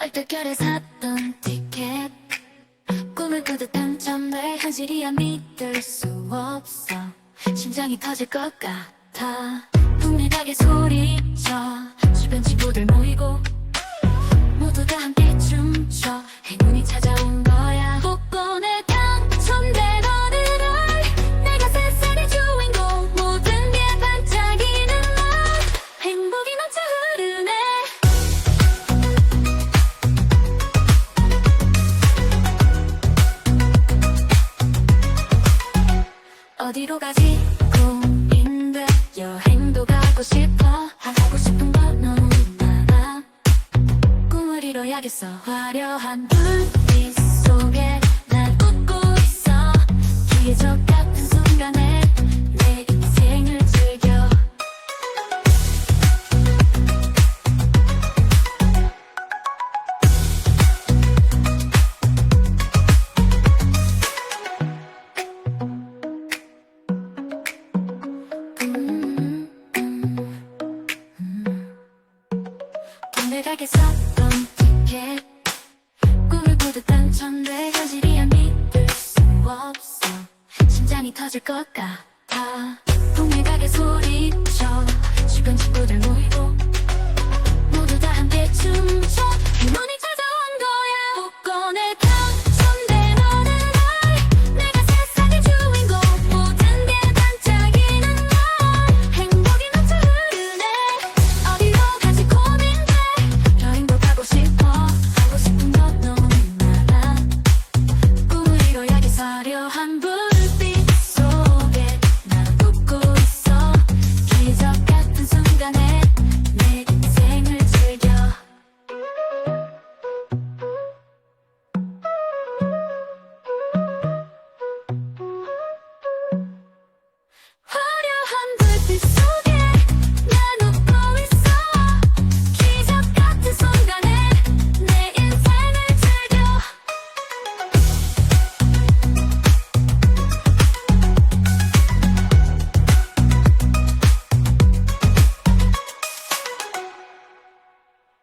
얼떨결에 샀던 티켓. 꿈을 꾸듯 당첨돼 현실이야 믿을 수 없어. 심장이 터질 것 같아. 북내가게 소리쳐. 주변 친구들 모이고 어디로 가지? 고민돼. 여행도 가고 싶어. 하고 싶은 건 너무 많아. 꿈을 이뤄야겠어. 화려한 불빛 속에 날 웃고 있어. 기적 가게 샀던 티켓. 꿈을 꾸듯 당첨돼 현실이야 믿을 수 없어. 심장이 터질 것 같아. 동네 가게 소리쳐 화려한 불